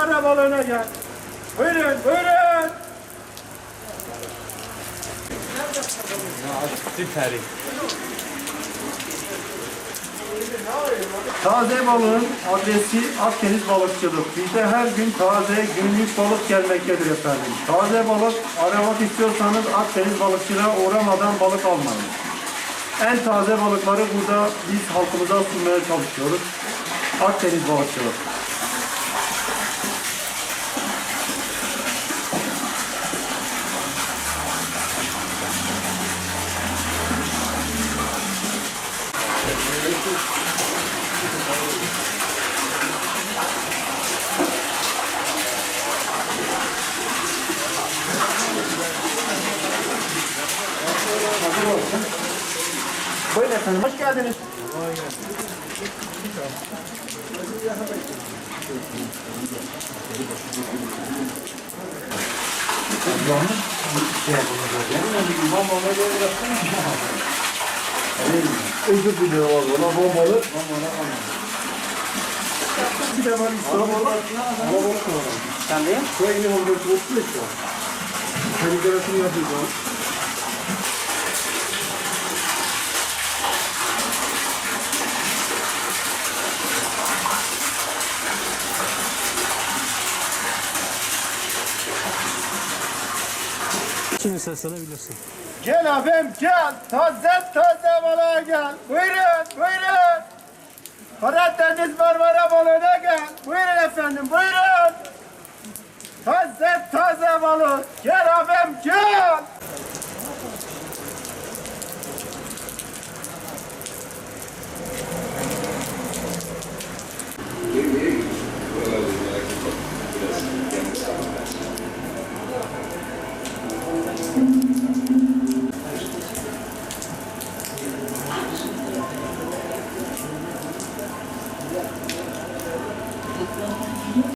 Marmara balığına gel. Buyurun, buyurun. Süperi. Taze balığın adresi Akdeniz Balıkçılık. Bizde her gün taze günlük balık gelmektedir efendim. Taze balık aramak istiyorsanız Akdeniz Balıkçılığa uğramadan balık almayın. En taze balıkları burada biz halkımıza sunmaya çalışıyoruz. Akdeniz Balıkçılık. Buyurun efendim, hoş geldiniz. Özür diliyorum abi. Ona bombalı. Bir de var Sen de? Şuraya yine bombalı an. Kendi görüntünü yapıyoruz. Şimdi seslenebilirsin. Gel abim gel. Taze taze balığa gel. Buyurun buyurun. Karadeniz Marmara balığına gel. Buyurun efendim buyurun. Taze taze balık. Gel abim gel.